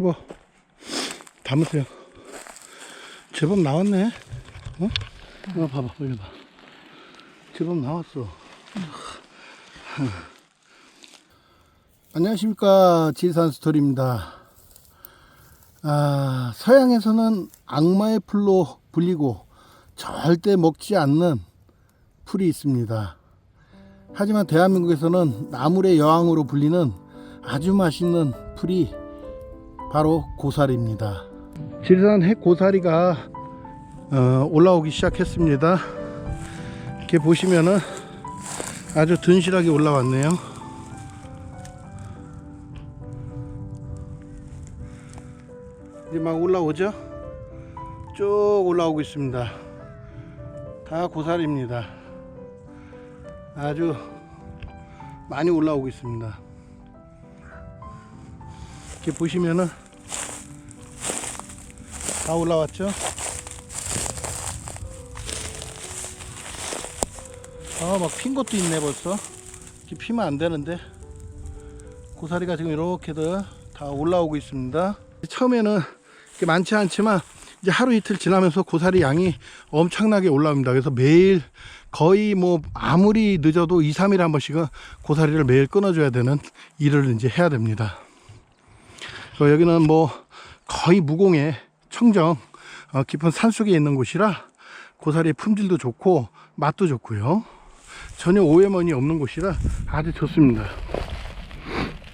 해봐. 담으세요. 제법 나왔네. 어? 이거 봐봐, 여기 봐. 제법 나왔어. 안녕하십니까. 지산 스토리입니다. 아, 서양에서는 악마의 풀로 불리고 절대 먹지 않는 풀이 있습니다. 하지만 대한민국에서는 나물의 여왕으로 불리는 아주 맛있는 풀이 바로 고사리입니다. 지리산 핵 고사리가 어, 올라오기 시작했습니다. 이렇게 보시면은 아주 든실하게 올라왔네요. 이제 막 올라오죠? 쭉 올라오고 있습니다. 다 고사리입니다. 아주 많이 올라오고 있습니다. 이렇게 보시면은 다 올라왔죠? 아, 막 핀 것도 있네 벌써. 이렇게 피면 안 되는데. 고사리가 지금 이렇게들 다 올라오고 있습니다. 처음에는 이렇게 많지 않지만 이제 하루 이틀 지나면서 고사리 양이 엄청나게 올라옵니다. 그래서 매일 거의 뭐 아무리 늦어도 2, 3일에 한 번씩은 고사리를 매일 끊어줘야 되는 일을 이제 해야 됩니다. 어, 여기는 뭐 거의 무공해 청정 어, 깊은 산 속에 있는 곳이라 고사리의 품질도 좋고 맛도 좋고요. 전혀 오해만이 없는 곳이라 아주 좋습니다.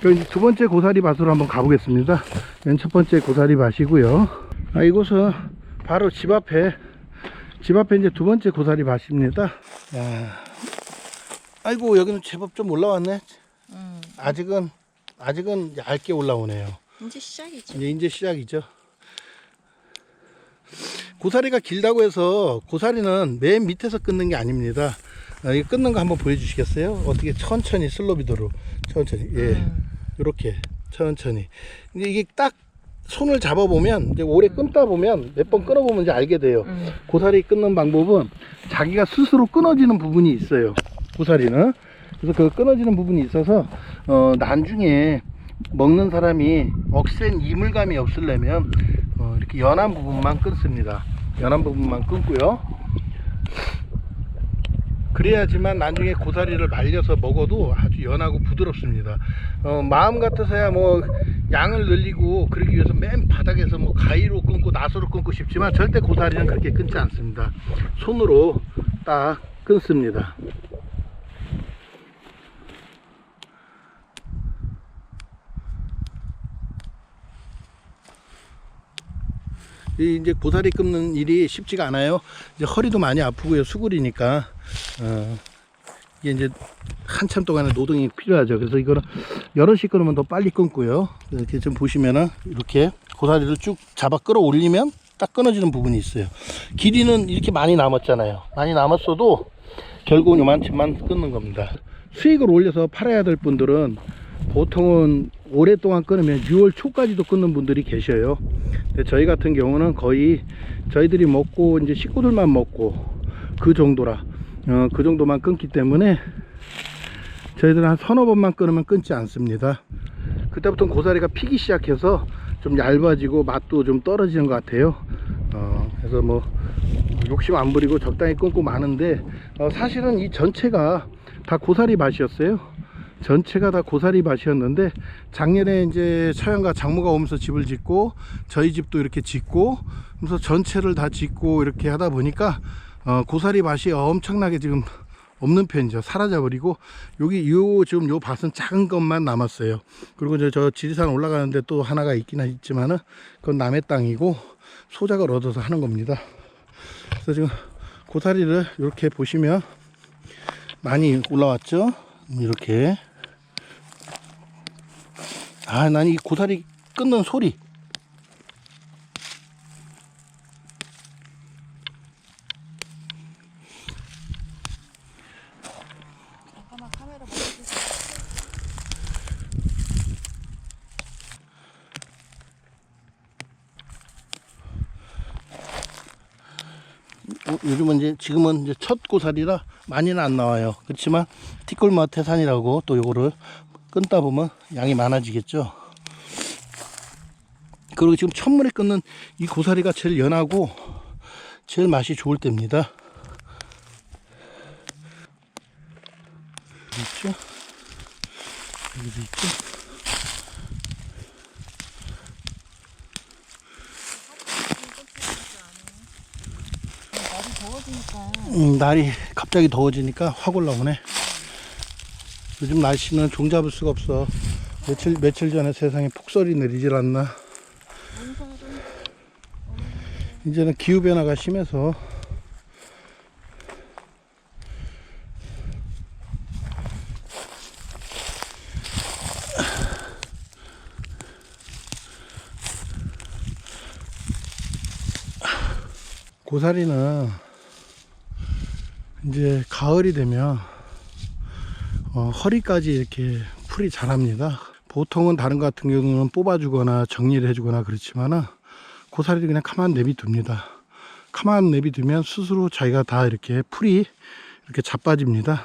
그럼 이제 두 번째 고사리 밭으로 한번 가보겠습니다. 맨 첫 번째 고사리 밭이고요. 아, 이곳은 바로 집 앞에 집 앞에 이제 두 번째 고사리 밭입니다. 야, 아이고 여기는 제법 좀 올라왔네. 음, 아직은 아직은 얇게 올라오네요. 이제 시작이죠. 이제 이제 시작이죠. 고사리가 길다고 해서 고사리는 맨 밑에서 끊는 게 아닙니다. 어, 이 끊는 거 한번 보여주시겠어요? 어떻게 천천히 슬로비드로 천천히 예 음, 이렇게 천천히 이제 이게 딱 손을 잡아보면 이제 오래 끊다 보면 몇 번 끊어보면 이제 알게 돼요. 음, 고사리 끊는 방법은 자기가 스스로 끊어지는 부분이 있어요. 고사리는. 그래서 그 끊어지는 부분이 있어서 어, 나중에 먹는 사람이 억센 이물감이 없으려면 어, 이렇게 연한 부분만 끊습니다. 연한 부분만 끊고요. 그래야지만 나중에 고사리를 말려서 먹어도 아주 연하고 부드럽습니다. 어, 마음 같아서야 뭐 양을 늘리고 그러기 위해서 맨 바닥에서 뭐 가위로 끊고 나소로 끊고 싶지만 절대 고사리는 그렇게 끊지 않습니다. 손으로 딱 끊습니다. 이 이제 고사리 끊는 일이 쉽지가 않아요. 이제 허리도 많이 아프고요. 수굴이니까. 어, 이게 이제 한참 동안의 노동이 필요하죠. 그래서 이거는 여럿이 끊으면 더 빨리 끊고요. 이렇게 좀 보시면은 이렇게 고사리를 쭉 잡아 끌어올리면 딱 끊어지는 부분이 있어요. 길이는 이렇게 많이 남았잖아요. 많이 남았어도 결국은 요만큼만 끊는 겁니다. 수익을 올려서 팔아야 될 분들은 보통은 오랫동안 끊으면 6월 초까지도 끊는 분들이 계셔요. 근데 저희 같은 경우는 거의 저희들이 먹고 이제 식구들만 먹고 그 정도라 어, 그 정도만 끊기 때문에 저희들은 한 서너 번만 끊으면 끊지 않습니다. 그때부터는 고사리가 피기 시작해서 좀 얇아지고 맛도 좀 떨어지는 것 같아요. 어, 그래서 뭐 욕심 안 부리고 적당히 끊고 마는데 어, 사실은 이 전체가 다 고사리 맛이었어요. 전체가 다 고사리 밭이었는데 작년에 이제 처형과 장모가 오면서 집을 짓고 저희 집도 이렇게 짓고 그래서 전체를 다 짓고 이렇게 하다 보니까 어, 고사리 밭이 엄청나게 지금 없는 편이죠. 사라져 버리고 여기 요 지금 요 밭은 작은 것만 남았어요. 그리고 이제 저 지리산 올라가는데 또 하나가 있긴 있지만은 그건 남의 땅이고 소작을 얻어서 하는 겁니다. 그래서 지금 고사리를 이렇게 보시면 많이 올라왔죠? 이렇게 아, 난 이 고사리 끊는 소리. 어, 요즘은 이제 지금은 이제 첫 고사리라 많이는 안 나와요. 그렇지만 티끌맛 태산이라고 또 요거를 끊다 보면 양이 많아지겠죠. 그리고 지금 첫물에 끓는 이 고사리가 제일 연하고 제일 맛이 좋을 때입니다. 여기 있죠? 여기도 있죠? 날이 더워지니까 음, 날이 갑자기 더워지니까 확 올라오네. 요즘 날씨는 종잡을 수가 없어. 며칠 며칠 전에 세상에 폭설이 내리질 않나. 이제는 기후 변화가 심해서 고사리는 이제 가을이 되면 어, 허리까지 이렇게 풀이 자랍니다. 보통은 다른 것 같은 경우는 뽑아주거나 정리를 해주거나 그렇지만은 고사리를 그냥 가만 내비둡니다. 가만 내비두면 스스로 자기가 다 이렇게 풀이 이렇게 자빠집니다.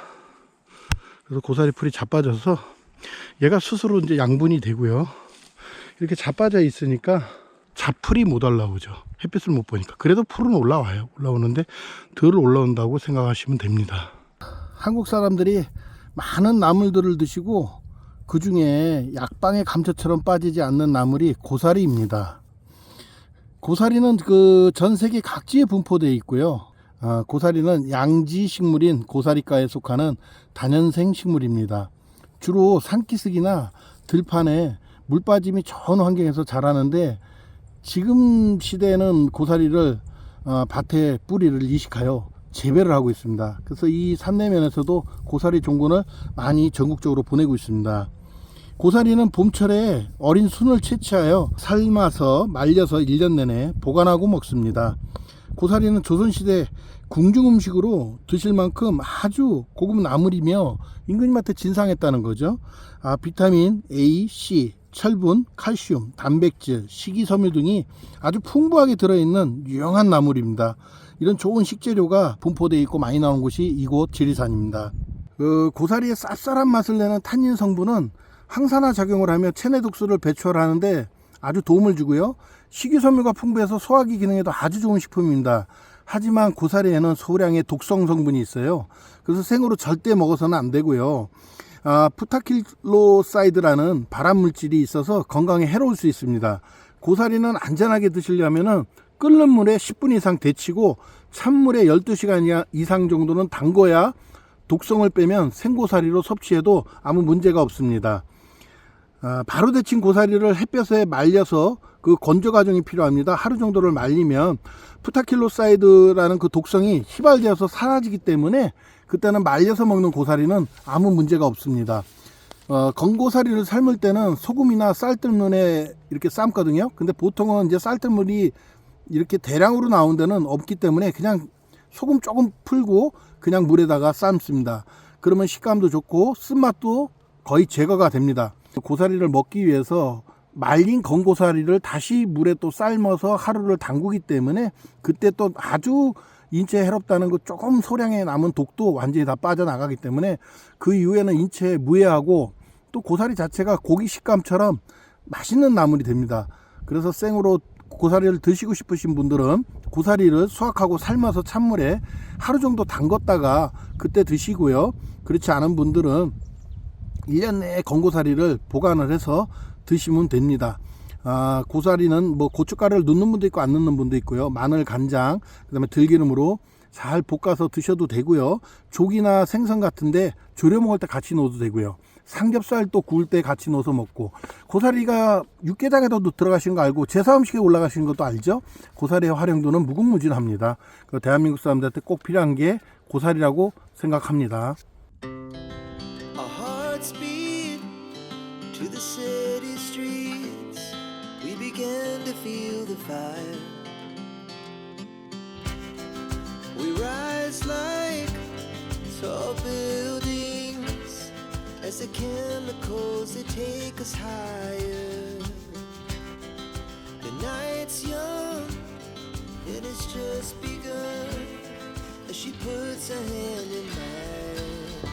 그래서 고사리 풀이 자빠져서 얘가 스스로 이제 양분이 되고요. 이렇게 자빠져 있으니까 잡풀이 못 올라오죠. 햇빛을 못 보니까. 그래도 풀은 올라와요. 올라오는데 덜 올라온다고 생각하시면 됩니다. 한국 사람들이 많은 나물들을 드시고 그 중에 약방의 감초처럼 빠지지 않는 나물이 고사리입니다. 고사리는 그 전 세계 각지에 분포되어 있고요. 아, 고사리는 양지 식물인 고사리과에 속하는 다년생 식물입니다. 주로 산기슭이나 들판에 물 빠짐이 좋은 환경에서 자라는데 지금 시대에는 고사리를 어, 밭에 뿌리를 이식하여 재배를 하고 있습니다. 그래서 이 산내면에서도 고사리 종군을 많이 전국적으로 보내고 있습니다. 고사리는 봄철에 어린 순을 채취하여 삶아서 말려서 1년 내내 보관하고 먹습니다. 고사리는 조선시대 궁중 음식으로 드실 만큼 아주 고급 나물이며 임금님한테 진상했다는 거죠. 아, 비타민 A, C, 철분, 칼슘, 단백질, 식이섬유 등이 아주 풍부하게 들어있는 유용한 나물입니다. 이런 좋은 식재료가 분포되어 있고 많이 나오는 곳이 이곳 지리산입니다. 그 고사리의 쌉쌀한 맛을 내는 탄닌 성분은 항산화 작용을 하며 체내 독소를 배출하는데 아주 도움을 주고요. 식이섬유가 풍부해서 소화기 기능에도 아주 좋은 식품입니다. 하지만 고사리에는 소량의 독성 성분이 있어요. 그래서 생으로 절대 먹어서는 안 되고요. 아, 푸타킬로사이드라는 발암 물질이 있어서 건강에 해로울 수 있습니다. 고사리는 안전하게 드시려면은 끓는 물에 10분 이상 데치고 찬물에 12시간 이상 정도는 담궈야 독성을 빼면 생고사리로 섭취해도 아무 문제가 없습니다. 아, 바로 데친 고사리를 햇볕에 말려서 그 건조 과정이 필요합니다. 하루 정도를 말리면 푸타킬로사이드라는 그 독성이 휘발되어서 사라지기 때문에 그때는 말려서 먹는 고사리는 아무 문제가 없습니다. 어, 건고사리를 삶을 때는 소금이나 쌀뜨물에 이렇게 삶거든요. 근데 보통은 이제 쌀뜨물이 이렇게 대량으로 나온 데는 없기 때문에 그냥 소금 조금 풀고 그냥 물에다가 삶습니다. 그러면 식감도 좋고 쓴맛도 거의 제거가 됩니다. 고사리를 먹기 위해서 말린 건고사리를 다시 물에 또 삶아서 하루를 담그기 때문에 그때 또 아주 인체에 해롭다는 그 조금 소량의 남은 독도 완전히 다 빠져나가기 때문에 그 이후에는 인체에 무해하고 또 고사리 자체가 고기 식감처럼 맛있는 나물이 됩니다. 그래서 생으로 고사리를 드시고 싶으신 분들은 고사리를 수확하고 삶아서 찬물에 하루 정도 담궜다가 그때 드시고요. 그렇지 않은 분들은 1년 내에 건고사리를 보관을 해서 드시면 됩니다. 아, 고사리는 뭐 고춧가루를 넣는 분도 있고 안 넣는 분도 있고요. 마늘, 간장, 그다음에 들기름으로 잘 볶아서 드셔도 되고요. 조기나 생선 같은데 졸여 먹을 때 같이 넣어도 되고요. 삼겹살 또 구울 때 같이 넣어서 먹고 고사리가 육개장에도 들어가시는 거 알고 제사 음식에 올라가시는 것도 알죠? 고사리의 활용도는 무궁무진합니다. 그 대한민국 사람들한테 꼭 필요한 게 고사리라고 생각합니다. feel the fire. We rise like tall buildings as the chemicals they take us higher. The night's young and it's just begun as she puts her hand in mine.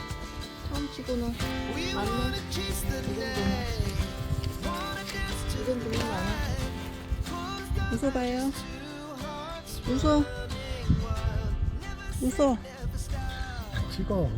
처음치고는 We 맞네. wanna chase the night. Wanna dance to 이건 너무 많아. 웃어봐요. 웃어. 웃어. 찍어